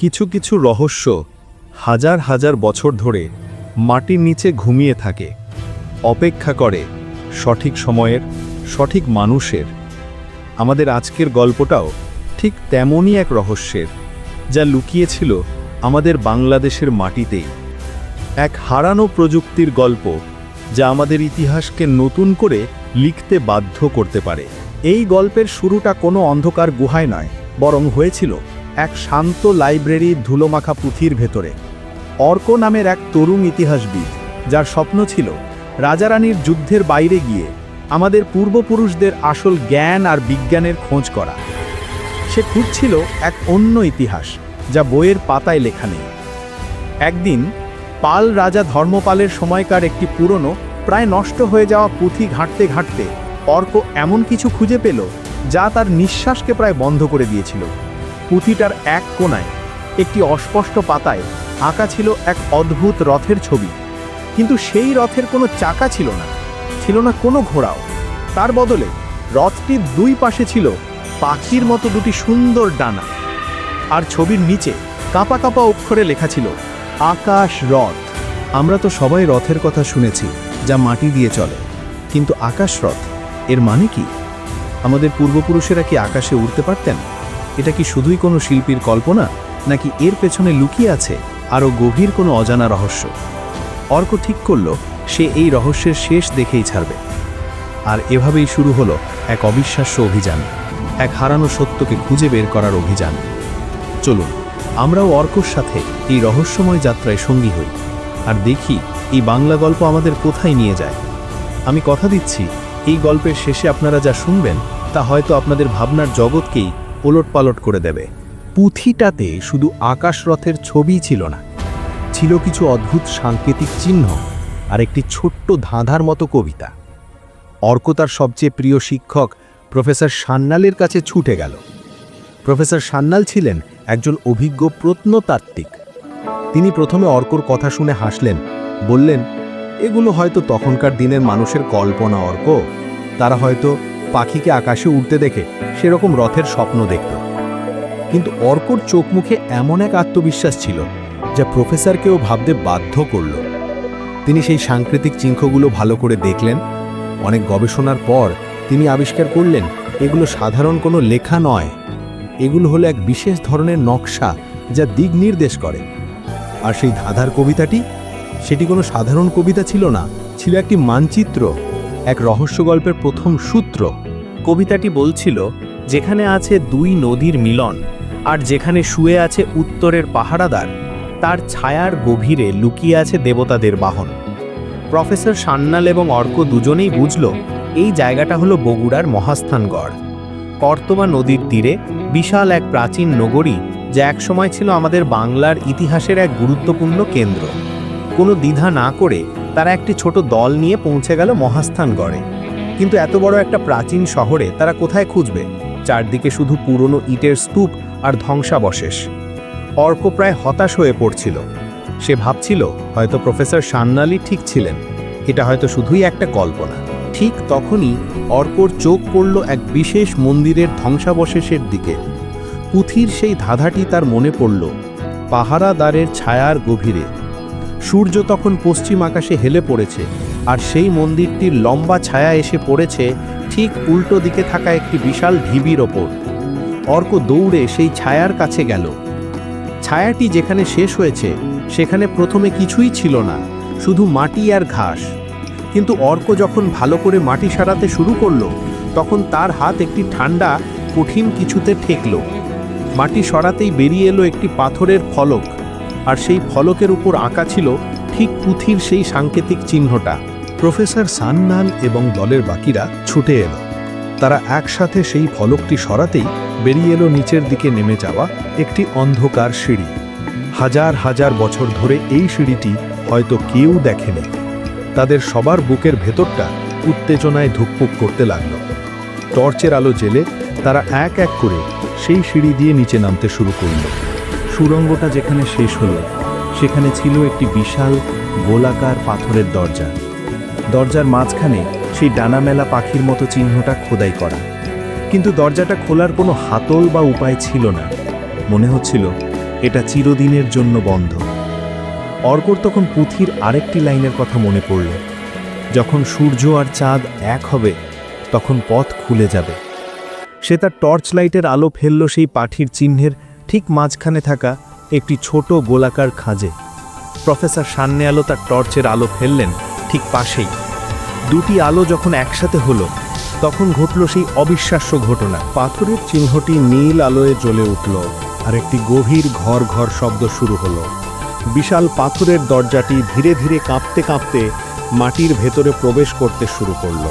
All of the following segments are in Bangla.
কিছু কিছু রহস্য হাজার হাজার বছর ধরে মাটির নিচে ঘুমিয়ে থাকে, অপেক্ষা করে সঠিক সময়ের, সঠিক মানুষের। আমাদের আজকের গল্পটাও ঠিক তেমনই এক রহস্যের, যা লুকিয়েছিল আমাদের বাংলাদেশের মাটিতেই। এক হারানো প্রযুক্তির গল্প যা আমাদের ইতিহাসকে নতুন করে লিখতে বাধ্য করতে পারে। এই গল্পের শুরুটা কোনো অন্ধকার গুহায় নয়, বরং হয়েছিল এক শান্ত লাইব্রেরির ধুলোমাখা পুঁথির ভেতরে। অর্ক নামের এক তরুণ ইতিহাসবিদ, যার স্বপ্ন ছিল রাজারানীর যুদ্ধের বাইরে গিয়ে আমাদের পূর্বপুরুষদের আসল জ্ঞান আর বিজ্ঞানের খোঁজ করা। সে খুঁজছিল এক অন্য ইতিহাস, যা বইয়ের পাতায় লেখা নেই। একদিন পাল রাজা ধর্মপালের সময়কার একটি পুরনো, প্রায় নষ্ট হয়ে যাওয়া পুঁথি ঘাঁটতে ঘাঁটতে অর্ক এমন কিছু খুঁজে পেল, যা তার নিঃশ্বাসকে প্রায় বন্ধ করে দিয়েছিল। পুঁথিটার এক কোণায়, একটি অস্পষ্ট পাতায় আঁকা ছিল এক অদ্ভুত রথের ছবি। কিন্তু সেই রথের কোনো চাকা ছিল না ছিল না কোনো ঘোড়াও। তার বদলে রথটির দুই পাশে ছিল পাখির মতো দুটি সুন্দর ডানা। আর ছবির নিচে কাঁপা কাঁপা অক্ষরে লেখা ছিল, আকাশ রথ। আমরা তো সবাই রথের কথা শুনেছি, যা মাটি দিয়ে চলে। কিন্তু আকাশ রথ, এর মানে কি? আমাদের পূর্বপুরুষেরা কি আকাশে উড়তে পারতেন? এটা কি শুধুই কোনো শিল্পীর কল্পনা, নাকি এর পেছনে লুকিয়ে আছে আরও গভীর কোনো অজানা রহস্য? অর্ক ঠিক করল, সে এই রহস্যের শেষ দেখেই ছাড়বে। আর এভাবেই শুরু হলো এক অবিশ্বাস্য অভিযান, এক হারানো সত্যকে খুঁজে বের করার অভিযান। চলুন, আমরাও অর্কর সাথে এই রহস্যময় যাত্রায় সঙ্গী হই, আর দেখি এই বাংলা গল্প আমাদের কোথায় নিয়ে যায়। আমি কথা দিচ্ছি, এই গল্পের শেষে আপনারা যা শুনবেন, তা হয়তো আপনাদের ভাবনার জগৎকেই ওলটপালট করে দেবে। পুঁথিটাতে শুধু আকাশরথের ছবি ছিল না, ছিল কিছু অদ্ভুত সাংকেতিক চিহ্ন আর একটি ছোট্ট ধাঁধার মতো কবিতা। অর্ক তার সবচেয়ে প্রিয় শিক্ষক প্রফেসর সান্যালের কাছে ছুটে গেল। প্রফেসর সান্যাল ছিলেন একজন অভিজ্ঞ প্রত্নতাত্ত্বিক। তিনি প্রথমে অর্কর কথা শুনে হাসলেন, বললেন, এগুলো হয়তো তখনকার দিনের মানুষের কল্পনা, অর্ক। তারা হয়তো পাখিকে আকাশে উড়তে দেখে সেরকম রথের স্বপ্ন দেখত। কিন্তু অর্কর চোখ মুখে এমন এক আত্মবিশ্বাস ছিল যা প্রফেসরকেও ভাবতে বাধ্য করল। তিনি সেই সাংকেতিক চিহ্নগুলো ভালো করে দেখলেন। অনেক গবেষণার পর তিনি আবিষ্কার করলেন, এগুলো সাধারণ কোনো লেখা নয়। এগুলো হলো এক বিশেষ ধরনের নকশা যা দিক নির্দেশ করে। আর সেই ধাঁধার কবিতাটি? সেটি কোনো সাধারণ কবিতা ছিল না, ছিল একটি মানচিত্র। এক রহস্য গল্পের প্রথম সূত্র। কবিতাটি বলছিল, যেখানে আছে দুই নদীর মিলন আর যেখানে শুয়ে আছে উত্তরের পাহারাদার, তার ছায়ার গভীরে লুকিয়ে আছে দেবতাদের বাহন। প্রফেসর সান্যাল এবং অর্ক দুজনেই বুঝল, এই জায়গাটা হলো বগুড়ার মহাস্থানগড়। কর্তমা নদীর তীরে বিশাল এক প্রাচীন নগরী যা একসময় ছিল আমাদের বাংলার ইতিহাসের এক গুরুত্বপূর্ণ কেন্দ্র। কোনো দ্বিধা না করে তারা একটি ছোট দল নিয়ে পৌঁছে গেল মহাস্থানগড়ে কিন্তু এত বড় একটা প্রাচীন শহরে তারা কোথায় খুঁজবে? চারদিকে শুধু পুরনো ইটের স্তূপ আর ধ্বংসাবশেষ। অর্ক প্রায় হতাশ হয়ে পড়ছিল। সে ভাবছিল, হয়তো প্রফেসর সান্নালি ঠিক ছিলেন। এটা হয়তো শুধুই একটা কল্পনা। ঠিক তখনই অর্কর চোখ পড়ল এক বিশেষ মন্দিরের ধ্বংসাবশেষের দিকে। পুঁথির সেই ধাঁধাটি তার মনে পড়ল, পাহারাদারের ছায়ার গভীরে। সূর্য তখন পশ্চিম আকাশে হেলে পড়েছে, আর সেই মন্দিরটির লম্বা ছায়া এসে পড়েছে ঠিক উল্টো দিকে থাকা একটি বিশাল ঢিবির ওপর। অর্ক দৌড়ে সেই ছায়ার কাছে গেল। ছায়াটি যেখানে শেষ হয়েছে, সেখানে প্রথমে কিছুই ছিল না, শুধু মাটি আর ঘাস। কিন্তু অর্ক যখন ভালো করে মাটি সারাতে শুরু করল, তখন তার হাত একটি ঠান্ডা, কঠিন কিছুতে ঠেকল। মাটি সরাতেই বেরিয়ে এলো একটি পাথরের ফলক। আর সেই ফলকের উপর আঁকা ছিল ঠিক পুঁথির সেই সাংকেতিক চিহ্নটা। প্রফেসর সান্নাল এবং দলের বাকিরা ছুটে এলো। তারা একসাথে সেই ফলকটি সরাতেই বেরিয়ে এলো নিচের দিকে নেমে যাওয়া একটি অন্ধকার সিঁড়ি। হাজার হাজার বছর ধরে এই সিঁড়িটি হয়তো কেউ দেখেনি। তাদের সবার বুকের ভেতরটা উত্তেজনায় ধুকপুক করতে লাগল। টর্চের আলো জেলে তারা এক এক করে সেই সিঁড়ি দিয়ে নিচে নামতে শুরু করল। সুড়ঙ্গটা যেখানে শেষ হলো, সেখানে ছিল একটি বিশাল গোলাকার পাথরের দরজা। দরজার মাঝখানে সেই ডানামেলা পাখির মতো চিহ্নটা খোদাই করা। কিন্তু দরজাটা খোলার কোনো হাতল বা উপায় ছিল না। মনে হচ্ছিল এটা চিরদিনের জন্য বন্ধ। অর্কর তখন পুঁথির আরেকটি লাইনের কথা মনে পড়ল। যখন সূর্য আর চাঁদ এক হবে, তখন পথ খুলে যাবে। সে তার টর্চ লাইটের আলো ফেলল সেই পাঠির চিহ্নের ঠিক মাঝখানে থাকা একটি ছোট গোলাকার খাঁজে। প্রফেসর সামনে আলো তার টর্চের আলো ফেললেন ঠিক পাশেই। দুটি আলো যখন একসাথে হলো, তখন ঘটল সেই অবিশ্বাস্য ঘটনা। পাথরের চিহ্নটি নীল আলোয় জ্বলে উঠল, আর একটি গভীর ঘর ঘর শব্দ শুরু হলো। বিশাল পাথরের দরজাটি ধীরে ধীরে কাঁপতে কাঁপতে মাটির ভেতরে প্রবেশ করতে শুরু করল।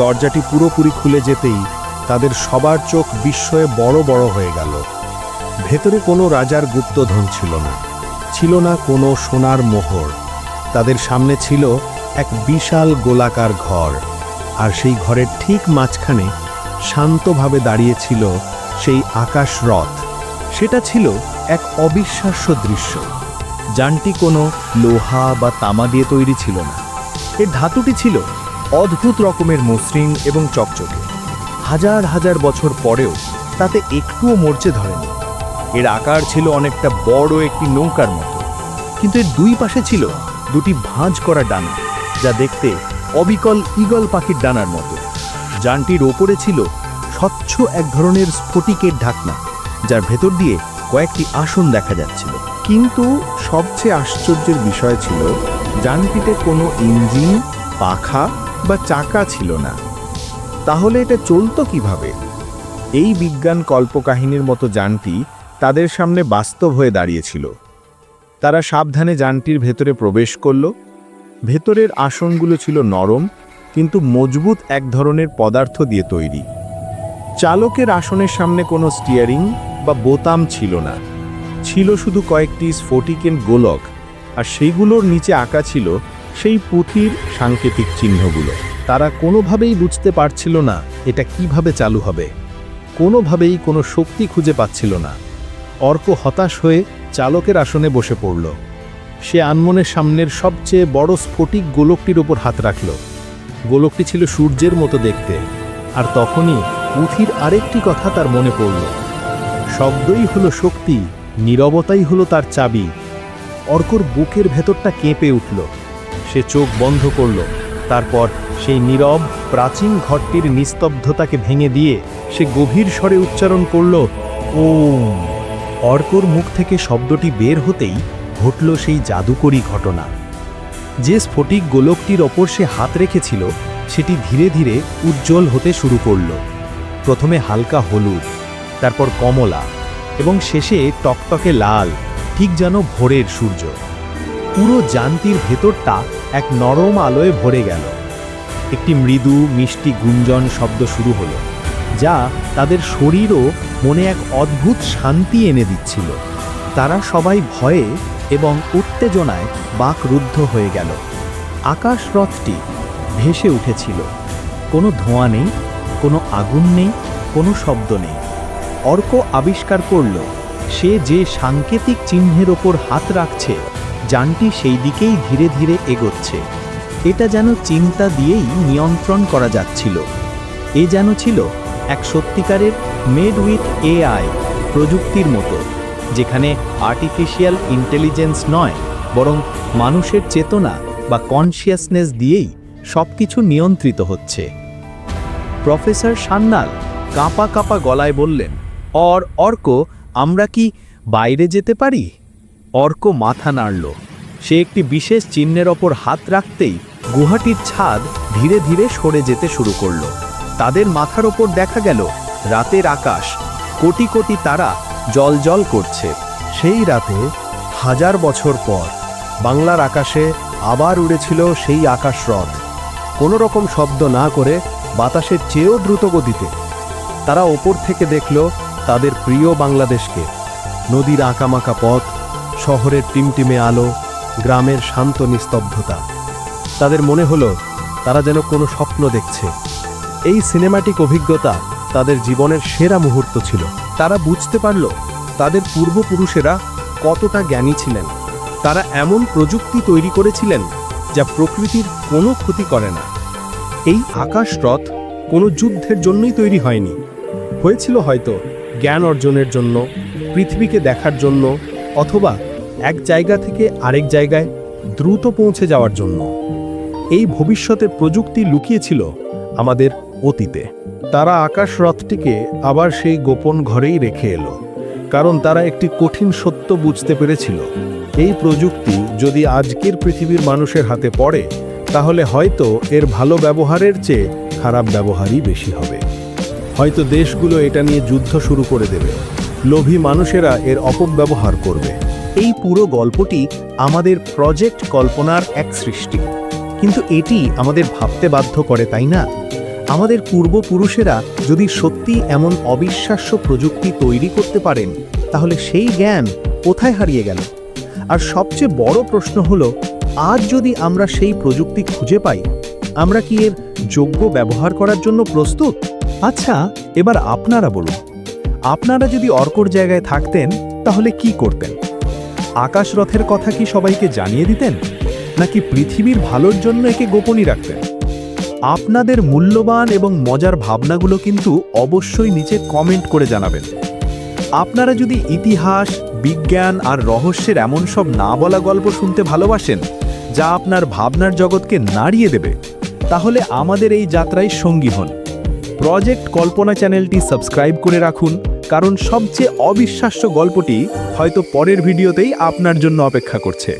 দরজাটি পুরোপুরি খুলে যেতেই তাদের সবার চোখ বিস্ময়ে বড় বড় হয়ে গেল। ভেতরে কোনো রাজার গুপ্তধন ছিল না। ছিল না কোনো সোনার মোহর। তাদের সামনে ছিল এক বিশাল গোলাকার ঘর। আর সেই ঘরের ঠিক মাঝখানে শান্তভাবে দাঁড়িয়েছিল সেই আকাশ রথ। সেটা ছিল এক অবিশ্বাস্য দৃশ্য। যানটি কোনো লোহা বা তামা দিয়ে তৈরি ছিল না। এর ধাতুটি ছিল অদ্ভুত রকমের মসৃণ এবং চকচকে। হাজার হাজার বছর পরেও তাতে একটুও মরচে ধরেনি। এর আকার ছিল অনেকটা বড় একটি নৌকার মতো। কিন্তু এর দুই পাশে ছিল দুটি ভাঁজ করা ডানা, যা দেখতে অবিকল ঈগল পাখির ডানার মতো। যানটির ওপরে ছিল স্বচ্ছ এক ধরনের স্ফটিকের ঢাকনা, যার ভেতর দিয়ে কয়েকটি আসন দেখা যাচ্ছিল। কিন্তু সবচেয়ে আশ্চর্যের বিষয় ছিল, যানটিতে কোনো ইঞ্জিন, পাখা বা চাকা ছিল না। তাহলে এটা চলতো কীভাবে? এই বিজ্ঞান কল্পকাহিনীর মতো যানটি তাদের সামনে বাস্তব হয়ে দাঁড়িয়েছিল। তারা সাবধানে যানটির ভেতরে প্রবেশ করল। ভেতরের আসনগুলো ছিল নরম, কিন্তু মজবুত এক ধরনের পদার্থ দিয়ে তৈরি। চালকের আসনের সামনে কোনো স্টিয়ারিং বা বোতাম ছিল না। ছিল শুধু কয়েকটি স্ফটিকেন গোলক, আর সেইগুলোর নিচে আঁকা ছিল সেই পুঁথির সাংকেতিক চিহ্নগুলো। তারা কোনোভাবেই বুঝতে পারছিল না, এটা কীভাবে চালু হবে। কোনোভাবেই কোনো শক্তি খুঁজে পাচ্ছিল না। অর্ক হতাশ হয়ে চালকের আসনে বসে পড়ল। সে আনমনের সামনের সবচেয়ে বড় স্ফটিক গোলকটির ওপর হাত রাখল। গোলকটি ছিল সূর্যের মতো দেখতে, আর তখনই পুঁথির আরেকটি কথা তার মনে পড়ল। শব্দই হলো শক্তি, নীরবতাই হলো তার চাবি। অর্কর বুকের ভেতরটা কেঁপে উঠল। সে চোখ বন্ধ করল। তারপর সেই নীরব, প্রাচীন ঘরটির নিস্তব্ধতাকে ভেঙে দিয়ে সে গভীর স্বরে উচ্চারণ করল, ওম। অর্কর মুখ থেকে শব্দটি বের হতেই ঘটল সেই জাদুকরী ঘটনা। যে স্ফটিক গোলকটির ওপর সে হাত রেখেছিল, সেটি ধীরে ধীরে উজ্জ্বল হতে শুরু করল। প্রথমে হালকা হলুদ, তারপর কমলা এবং শেষে টকটকে লাল, ঠিক যেন ভোরের সূর্য। পুরো যান্তির ভেতরটা এক নরম আলোয় ভরে গেল। একটি মৃদু মিষ্টি গুঞ্জন শব্দ শুরু হলো, যা তাদের শরীরও মনে এক অদ্ভুত শান্তি এনে দিচ্ছিল। তারা সবাই ভয়ে এবং উত্তেজনায় বাকরুদ্ধ হয়ে গেল। আকাশ রথটি ভেসে উঠেছিল। কোনো ধোঁয়া নেই, কোনো আগুন নেই, কোনো শব্দ নেই। অর্ক আবিষ্কার করল, সে যে সাংকেতিক চিহ্নের ওপর হাত রাখছে, যানটি সেই দিকেই ধীরে ধীরে এগোচ্ছে। এটা যেন চিন্তা দিয়েই নিয়ন্ত্রণ করা যাচ্ছিল। এ যেন ছিল এক সত্যিকারের মেড উইথ এআই প্রযুক্তির মতো, যেখানে আর্টিফিশিয়াল ইন্টেলিজেন্স নয়, বরং মানুষের চেতনা বা কনসিয়াসনেস দিয়েই সব কিছু নিয়ন্ত্রিত হচ্ছে। প্রফেসর সান্নাল কাঁপা কাঁপা গলায় বললেন, অর, অর্ক, আমরা কি বাইরে যেতে পারি? অর্ক মাথা নাড়ল। সে একটি বিশেষ চিহ্নের ওপর হাত রাখতেই গুহাটির ছাদ ধীরে ধীরে সরে যেতে শুরু করল। তাদের মাথার ওপর দেখা গেল রাতের আকাশ। কোটি কোটি তারা জল জল করছে। সেই রাতে হাজার বছর পর বাংলার আকাশে আবার উড়েছিল সেই আকাশ রথ। কোনো রকম শব্দ না করে বাতাসের চেয়েও দ্রুত গতিতে। তারা ওপর থেকে দেখল তাদের প্রিয় বাংলাদেশকে। নদীর আঁকামাকা পথ, শহরের টিমটিমে আলো, গ্রামের শান্ত নিস্তব্ধতা। তাদের মনে হলো তারা যেন কোনো স্বপ্ন দেখছে। এই সিনেমাটিক অভিজ্ঞতা তাদের জীবনের সেরা মুহূর্ত ছিল। তারা বুঝতে পারল তাদের পূর্বপুরুষেরা কতটা জ্ঞানী ছিলেন। তারা এমন প্রযুক্তি তৈরি করেছিলেন যা প্রকৃতির কোনো ক্ষতি করে না। এই আকাশ রথ কোনো যুদ্ধের জন্যই তৈরি হয়নি। হয়েছিল হয়তো জ্ঞান অর্জনের জন্য, পৃথিবীকে দেখার জন্য, অথবা এক জায়গা থেকে আরেক জায়গায় দ্রুত পৌঁছে যাওয়ার জন্য। এই ভবিষ্যতের প্রযুক্তি লুকিয়েছিল আমাদের অতীতে। তারা আকাশ রথটিকে আবার সেই গোপন ঘরেই রেখে এলো, কারণ তারা একটি কঠিন সত্য বুঝতে পেরেছিল। এই প্রযুক্তি যদি আজকের পৃথিবীর মানুষের হাতে পড়ে, তাহলে হয়তো এর ভালো ব্যবহারের চেয়ে খারাপ ব্যবহারই বেশি হবে। হয়তো দেশগুলো এটা নিয়ে যুদ্ধ শুরু করে দেবে, লোভী মানুষেরা এর অপব্যবহার করবে। এই পুরো গল্পটি আমাদের প্রজেক্ট কল্পনার এক সৃষ্টি। কিন্তু এটি আমাদের ভাবতে বাধ্য করে, তাই না? আমাদের পূর্বপুরুষেরা যদি সত্যি এমন অবিশ্বাস্য প্রযুক্তি তৈরি করতে পারেন, তাহলে সেই জ্ঞান কোথায় হারিয়ে গেল? আর সবচেয়ে বড় প্রশ্ন হলো, আজ যদি আমরা সেই প্রযুক্তি খুঁজে পাই, আমরা কি এর যোগ্য ব্যবহার করার জন্য প্রস্তুত? আচ্ছা এবার আপনারা বলুন। আপনারা যদি অর্কর জায়গায় থাকতেন, তাহলে কি করতেন? আকাশ রথের কথা কি সবাইকে জানিয়ে দিতেন? নাকি পৃথিবীর ভালোর জন্য একে গোপনই রাখতেন? আপনাদের মূল্যবান এবং মজার ভাবনাগুলো কিন্তু অবশ্যই নিচে কমেন্ট করে জানাবেন। আপনারা যদি ইতিহাস, বিজ্ঞান আর রহস্যের এমন সব না বলা গল্প শুনতে ভালোবাসেন, যা আপনার ভাবনার জগৎকে নাড়িয়ে দেবে, তাহলে আমাদের এই যাত্রায় সঙ্গী হন। প্রজেক্ট কল্পনা চ্যানেলটি সাবস্ক্রাইব করে রাখুন, কারণ সবচেয়ে অবিশ্বাস্য গল্পটি হয়তো পরের ভিডিওতেই আপনার জন্য অপেক্ষা করছে।